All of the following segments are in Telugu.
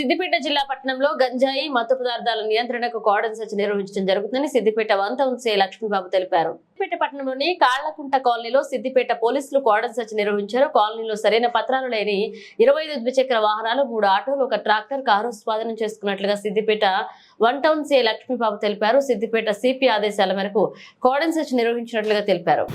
సిద్దిపేట జిల్లా పట్టణంలో గంజాయి మత్తు పదార్థాల నియంత్రణకు కార్డన్ సెర్చ్ నిర్వహించడం జరుగుతుందని సిద్దిపేట వన్ టౌన్ సే లక్ష్మీబాబు తెలిపారు. సిద్దిపేట పట్టణంలోని కాళ్ళకుంట కాలనీలో సిద్దిపేట పోలీసులు కార్డన్ సెర్చ్ నిర్వహించారు. కాలనీలో సరైన పత్రాలు లేని ఇరవై ఐదు ద్విచక్ర వాహనాలు మూడు ఆటోలు ఒక ట్రాక్టర్ కారు స్వాధీనం చేసుకున్నట్లుగా సిద్దిపేట వన్ టౌన్ సే లక్ష్మీబాబు తెలిపారు. సిద్దిపేట సిపి ఆదేశాల మేరకు కార్డన్ సెర్చ్ నిర్వహించినట్లుగా తెలిపారు.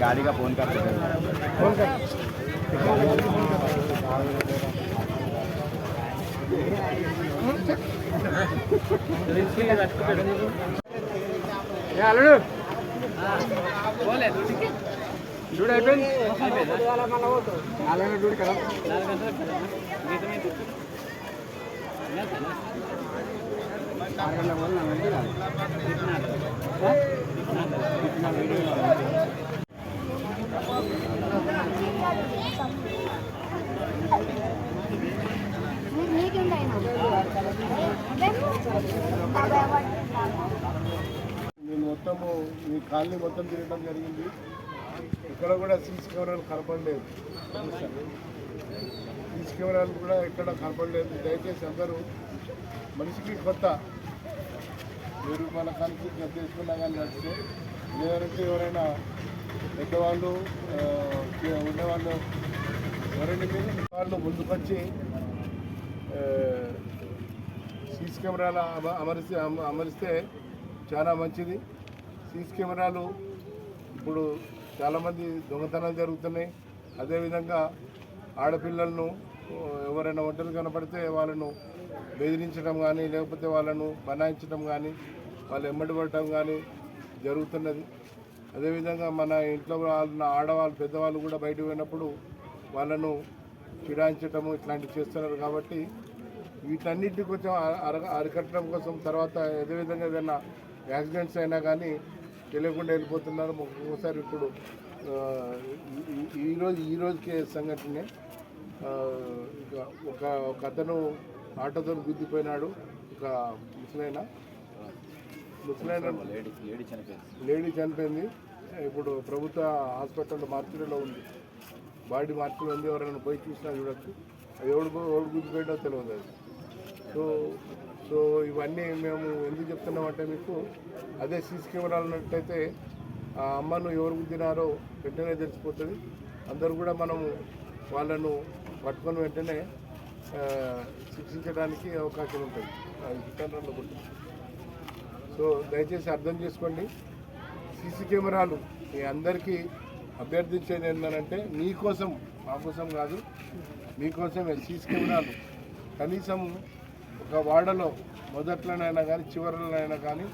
गाड़ी का फ़ोन कर फ़ोन कर। అల్లుడు. చూడు అయిపోయింది? అలాగే చూడు కదా? ఆరు గంటల వల్ల నేను మొత్తము మీ కాలనీ మొత్తం తిరగడం జరిగింది. ఇక్కడ కూడా సీసీ కెమెరాలు కనపడలేదు. సీసీ కెమెరాలు కూడా ఎక్కడ కనపడలేదు. దయచేసి అందరూ మనిషికి కొత్త. వెయ్యి రూపాయల కలిసి గత తీసుకున్నా కానీ నడిస్తే లేదంటే ఎవరైనా పెద్దవాళ్ళు ఉండేవాళ్ళు ఎవరైనా మీరు వాళ్ళు ముందుకొచ్చి సీసీ కెమెరాలు అమ- అమరిస్తే అమరిస్తే చాలా మంచిది. సీసీ కెమెరాలు ఇప్పుడు చాలామంది దొంగతనాలు జరుగుతున్నాయి. అదేవిధంగా ఆడపిల్లలను ఎవరైనా ఒంటరి కనపడితే వాళ్ళను బెదిరించడం కానీ లేకపోతే వాళ్ళను బనాయించడం కానీ వాళ్ళు ఎమ్మడి పడటం కానీ జరుగుతున్నది. అదేవిధంగా మన ఇంట్లో వాళ్ళ ఆడవాళ్ళు పెద్దవాళ్ళు కూడా బయటకు పోయినప్పుడు వాళ్ళను చిడాయించటము ఇట్లాంటివి చేస్తున్నారు కాబట్టి వీటన్నిటి కొంచెం అర- అర- అరికట్టడం కోసం తర్వాత అదేవిధంగా ఏదైనా యాక్సిడెంట్స్ అయినా కానీ తెలియకుండా వెళ్ళిపోతున్నారు. ఒక్కొక్కసారి ఇప్పుడు ఆ, ఈ- ఈ- ఈ రోజు ఈ రోజుకే సంఘటనే. ఒక ఒక అతను ఆటోతో గుద్దిపోయినాడు. ఒక ముసలైన ముసలైన లేడీ లేడీ చనిపోయింది. లేడీ చనిపోయింది. ఇప్పుడు ప్రభుత్వ హాస్పిటల్ మార్చిలో ఉంది. బాడీ మార్చిలో ఉంది ఎవరైనా పోయి చూసినా చూడొచ్చు. అది ఎవడు ఎవడు గుర్తుపెట్టో తెలియదు అది. సో సో ఇవన్నీ మేము ఎందుకు చెప్తున్నామంటే మీకు అదే సీసీ కెమెరాలు ఉన్నట్టయితే ఆ అమ్మను ఎవరు గుద్దినారో వెంటనే తెలిసిపోతుంది. అందరూ కూడా మనము వాళ్ళను పట్టుకొని వెంటనే శిక్షించడానికి అవకాశం ఉంటుంది. అది రిటర్న్లో సో దయచేసి అర్థం చేసుకోండి. సీసీ కెమెరాలు మీ అందరికీ అభ్యర్థించేది ఏంటంటే మీకోసం మా కోసం కాదు మీకోసం సీసీ కనీసం ఒక వాడలో మొదట్లోనైనా కానీ చివరిలోనైనా కానీ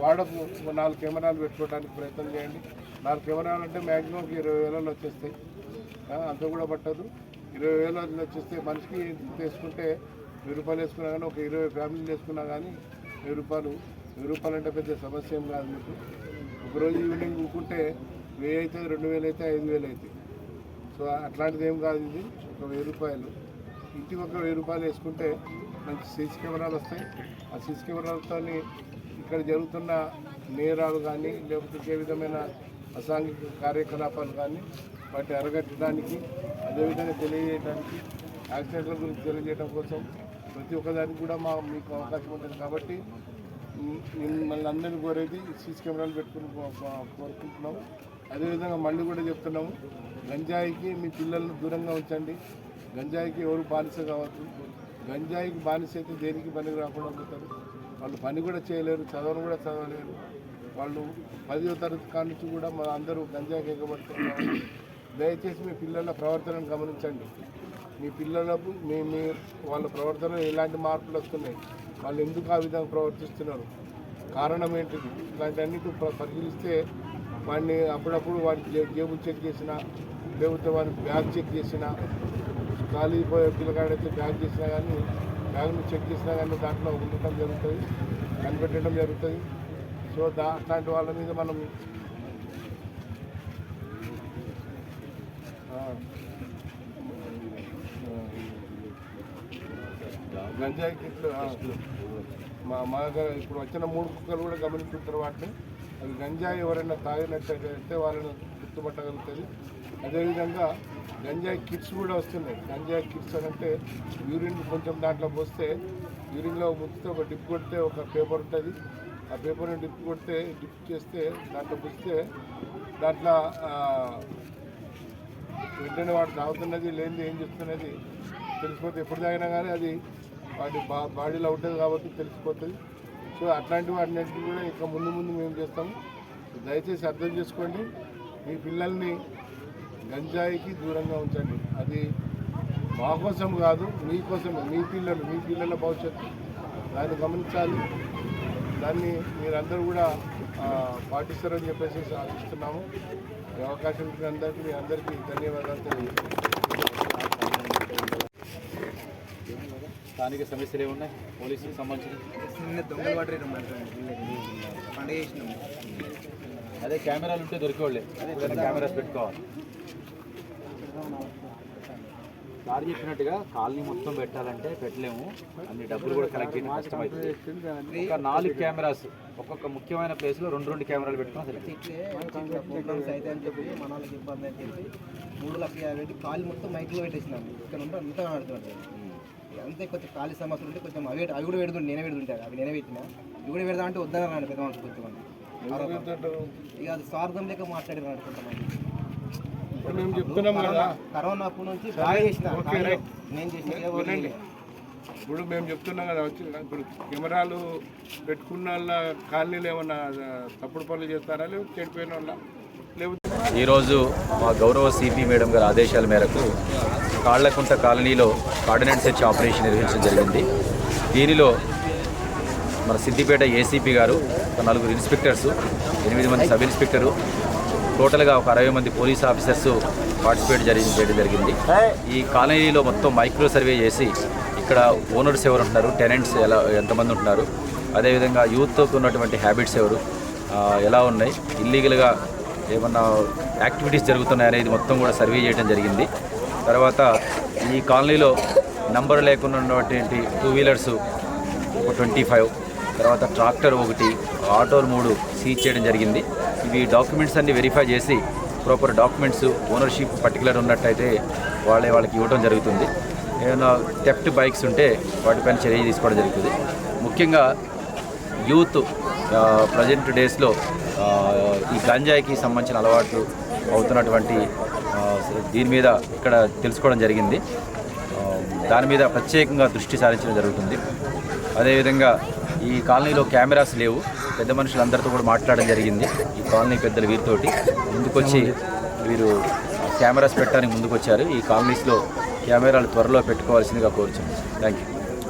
వాడకు ఒక నాలుగు కెమెరాలు పెట్టుకోవడానికి ప్రయత్నం చేయండి. నాలుగు కెమెరాలు అంటే మ్యాక్సిమం ఇరవై వేలలో వచ్చేస్తాయి. అంత కూడా పట్టదు. ఇరవై వేలలో వచ్చేస్తే మనిషికి తీసుకుంటే వెయ్యి రూపాయలు వేసుకున్నా కానీ ఒక ఇరవై ఫ్యామిలీలు వేసుకున్నా కానీ వెయ్యి రూపాయలు వెయ్యి రూపాయలు అంటే పెద్ద సమస్య ఏం కాదు మీకు. ఒకరోజు ఈవినింగ్ ఊకుంటే వెయ్యి అయితే రెండు వేలు అయితే ఐదు వేలు అవుతాయి సో అట్లాంటిది ఏం కాదు ఇది. ఒక వెయ్యి రూపాయలు. ఇంటికి ఒక వెయ్యి రూపాయలు వేసుకుంటే మంచి సీసీ కెమెరాలు వస్తాయి. ఆ సీసీ కెమెరాలతో ఇక్కడ జరుగుతున్న నేరాలు కానీ లేకపోతే ఏ విధమైన అసాంఘిక కార్యకలాపాలు కానీ వాటిని అరగట్టడానికి అదేవిధంగా తెలియజేయడానికి యాక్సిడెంట్ల గురించి తెలియజేయడం కోసం ప్రతి ఒక్కదానికి కూడా మా మీకు అవకాశం ఉంటుంది. కాబట్టి మిమ్మల్ని అందరినీ కోరేది సీసీ కెమెరాలు పెట్టుకుని కో- కోరుకుంటున్నాము. అదేవిధంగా మళ్ళీ కూడా చెప్తున్నాము గంజాయికి మీ పిల్లలను దూరంగా ఉంచండి. గంజాయికి ఎవరు బానిస కావద్దు. గంజాయికి బానిస అయితే దేనికి పనికి రాకుండా పోతారు? వాళ్ళు పని కూడా చేయలేరు చదవను కూడా చదవలేరు. వాళ్ళు పదో తరగతి కాడి నుంచి కూడా మన అందరూ గంజాయికి ఎగబడుతున్నారు. దయచేసి మీ పిల్లల ప్రవర్తనను గమనించండి. మీ పిల్లలకు మీ మీ వాళ్ళ ప్రవర్తనలో ఎలాంటి మార్పులు వస్తున్నాయి? వాళ్ళు ఎందుకు ఆ విధంగా ప్రవర్తిస్తున్నారు? కారణం ఏంటిది? ఇలాంటివన్నిటి పరిశీలిస్తే వాడిని అప్పుడప్పుడు వాడికి జేబు జేబులు చెక్ చేసినా లేకపోతే వాడిని బ్యాగ్ చెక్ చేసినా ఖాళీ పోయే పిల్లగాడైతే బ్యాగ్ చేసినా కానీ బ్యాగ్ను చెక్ చేసినా కానీ దాంట్లో ఉండటం జరుగుతుంది కనిపెట్టడం జరుగుతుంది. సో దా అట్లాంటి వాళ్ళ మీద మనం ఆ, ఆ, గంజాయి కిట్లు మా మా దగ్గర ఇప్పుడు వచ్చిన మూడు కుక్కలు కూడా గమనించుంటారు వాటిని. అది గంజాయి ఎవరైనా తాగినట్టయితే వాళ్ళని గుర్తుపట్టగలుగుతుంది అదేవిధంగా గంజాయి కిట్స్ కూడా వస్తున్నాయి. గంజాయి కిట్స్ అని అంటే యూరిన్ కొంచెం దాంట్లో పోస్తే యూరిన్లో ముంచితే ఒక డిప్ కొడితే ఒక పేపర్ ఉంటుంది. ఆ పేపర్ని డిప్ కొడితే డిప్ చేస్తే దాంట్లో పుస్తే దాంట్లో వెంటనే వాడు తాగుతున్నది లేనిది ఏం చేస్తున్నది తెలిసిపోతే ఎప్పుడు తాగినా కానీ అది వాటి బా బాడీలో ఉంటుంది కాబట్టి తెలిసిపోతుంది. సో అట్లాంటి వాటిని కూడా ఇంకా ముందు ముందు మేము చేస్తాము. దయచేసి అర్థం చేసుకోండి. మీ పిల్లల్ని గంజాయికి దూరంగా ఉంచండి. అది మా కోసం కాదు మీకోసం మీ పిల్లలు మీ పిల్లల భవిష్యత్తు. దాన్ని గమనించాలి. దాన్ని మీరందరూ కూడా పాటిస్తారని చెప్పేసి ఆశిస్తున్నాము. ఈ అవకాశం ఇచ్చిన అందరికీ మీ అందరికీ ధన్యవాదాలు తెలియజేస్తున్నాను. స్థానిక సమస్యలు ఏమున్నాయి? పోలీసులకు సంబంధించి నిన్న దొంగలు పండుగ చేసినాము అదే కెమెరాలు ఉంటే దొరికేవాళ్ళే. అదే కెమెరాస్ పెట్టుకోవాలి. సార్ చెప్పినట్టుగా కాలనీ మొత్తం పెట్టాలంటే పెట్టలేము. అన్ని డబ్బులు కూడా కలెక్ట్ చేయడం కష్టమవుతుంది ఒక నాలుగు కెమెరాస్ ఒక్కొక్క ముఖ్యమైన ప్లేస్లో రెండు రెండు కెమెరాలు పెట్టుకున్నా మూడు లక్షల యాభై కాలు మొత్తం మైక్లో పెట్టేసినాము. ఇక్కడ ఉంటే అంతా ఆడుతుంటాయి అంతే కొంచెం ఖాళీ సమస్యలు ఉంటే కొంచెం అవి అవి కూడా పెడుతుంటే నేనే పెడుతుంటాను అవి నేనే పెట్టినా. ఇవి కూడా పెడదా అంటే వద్దన్నారు పెద్ద మనుషులు కొంతమంది. ఇక అది స్వార్థం లేక మాట్లాడారు కొంతమంది. ఇప్పుడు మేము చెప్తున్నాం కదా. కరోనా కరోనా అప్పటి నుంచి బాగా చేసిన. నేను చేసిన. ఇప్పుడు మేము చెప్తున్నాం కదా వచ్చి ఇప్పుడు కెమెరాలు పెట్టుకున్న వాళ్ళ కాలనీలు ఏమన్నా తప్పుడు పనులు చేస్తారా? లేకపోతే చెడిపోయిన వాళ్ళ? లేకపోతే ఈరోజు మా గౌరవ సిపి మేడం గారి ఆదేశాల మేరకు కాళ్ళకుంట కాలనీలో ఆర్డినెన్స్ సెర్చ్ ఆపరేషన్ నిర్వహించడం జరిగింది. దీనిలో మన సిద్దిపేట ఏసీపీ గారు ఒక నలుగురు ఇన్స్పెక్టర్స్ ఎనిమిది మంది సబ్ ఇన్స్పెక్టరు టోటల్గా ఒక అరవై మంది పోలీస్ ఆఫీసర్స్ పార్టిసిపేట్ జరిగి చేయడం జరిగింది. ఈ కాలనీలో మొత్తం మైక్రో సర్వే చేసి ఇక్కడ ఓనర్స్ ఎవరు ఉంటున్నారు టెనెంట్స్ ఎలా ఎంతమంది ఉంటున్నారు అదేవిధంగా యూత్కు ఉన్నటువంటి హ్యాబిట్స్ ఎవరు ఎలా ఉన్నాయి ఇల్లీగల్గా ఏమన్నా యాక్టివిటీస్ జరుగుతున్నాయనేది మొత్తం కూడా సర్వే చేయడం జరిగింది. తర్వాత ఈ కాలనీలో నంబర్ లేకుండా ఉన్నటువంటి టూ వీలర్స్ ఒక ట్వంటీ ఫైవ్. తర్వాత ట్రాక్టర్ ఒకటి ఆటోలు మూడు సీజ్ చేయడం జరిగింది. ఇవి డాక్యుమెంట్స్ అన్ని వెరిఫై చేసి ప్రాపర్ డాక్యుమెంట్స్ ఓనర్షిప్ పర్టికులర్ ఉన్నట్టయితే వాళ్ళే వాళ్ళకి ఇవ్వడం జరుగుతుంది. ఏమైనా థెఫ్ట్ బైక్స్ ఉంటే వాటిపైన చర్య తీసుకోవడం జరుగుతుంది. ముఖ్యంగా యూత్ ప్రజెంట్ డేస్లో ఈ గంజాయికి సంబంధించిన అలవాట్లు అవుతున్నటువంటి దీని మీద ఇక్కడ తెలుసుకోవడం జరిగింది. దాని మీద ప్రత్యేకంగా దృష్టి సారించడం జరుగుతుంది. అదేవిధంగా ఈ కాలనీలో కెమెరాస్ లేవు. పెద్ద మనుషులందరితో కూడా మాట్లాడడం జరిగింది. ఈ కాలనీ పెద్దలు వీరితోటి ముందుకొచ్చి వీరు కెమెరాస్ పెట్టడానికి ముందుకొచ్చారు. ఈ కాలనీస్లో కెమెరాలు త్వరలో పెట్టుకోవాల్సిందిగా కోరుచున్నాను. Thank you